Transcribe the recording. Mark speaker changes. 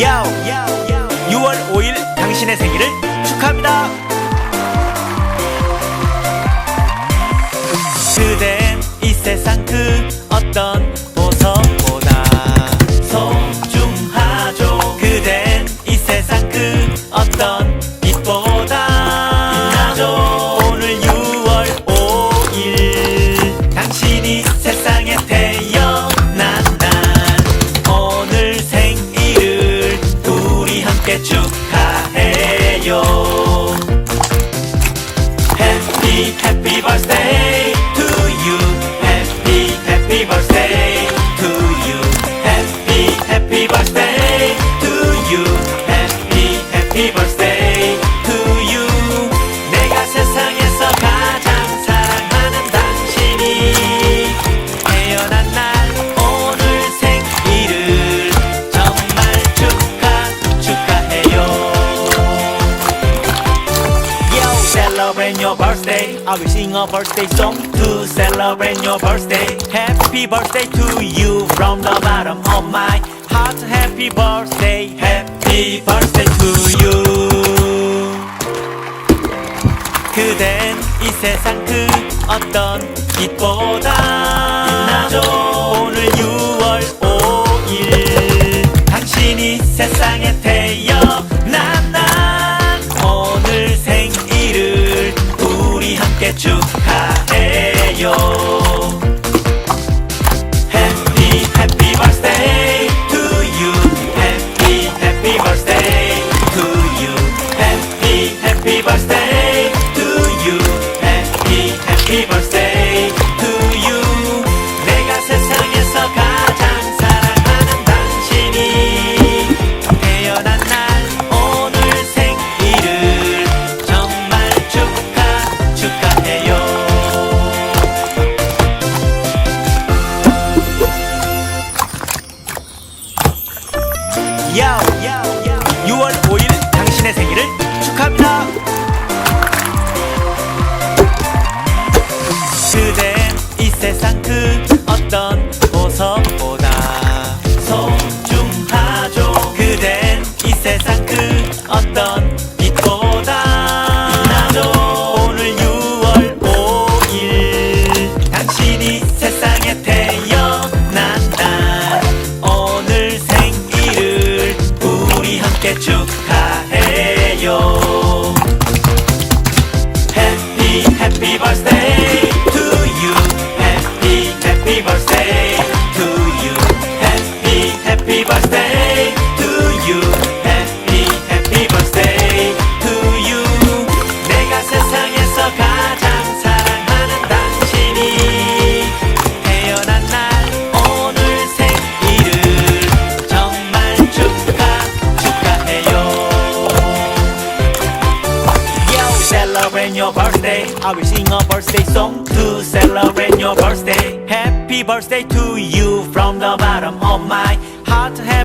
Speaker 1: 야오 6월 5일 당신의 생일을 축하합니다. 그댄 이 세상 그 어떤 함께 축하해요 Happy happy birthday to you Happy happy birthday to you Happy happy birthday celebrate your birthday. I will sing a birthday song to celebrate your birthday. Happy birthday to you from the bottom of my heart. Happy birthday, happy birthday to you. 그댄 이 세상 그 어떤 빛보다 빛나죠 오늘 6월 5일 당신이 세상에 태어난 날 get you high. 야오 6월 5일 당신의 생일을 축하합니다. 그댄 이 세상 그 celebrate your birthday. I will sing a birthday song to celebrate your birthday. Happy birthday to you from the bottom of my heart.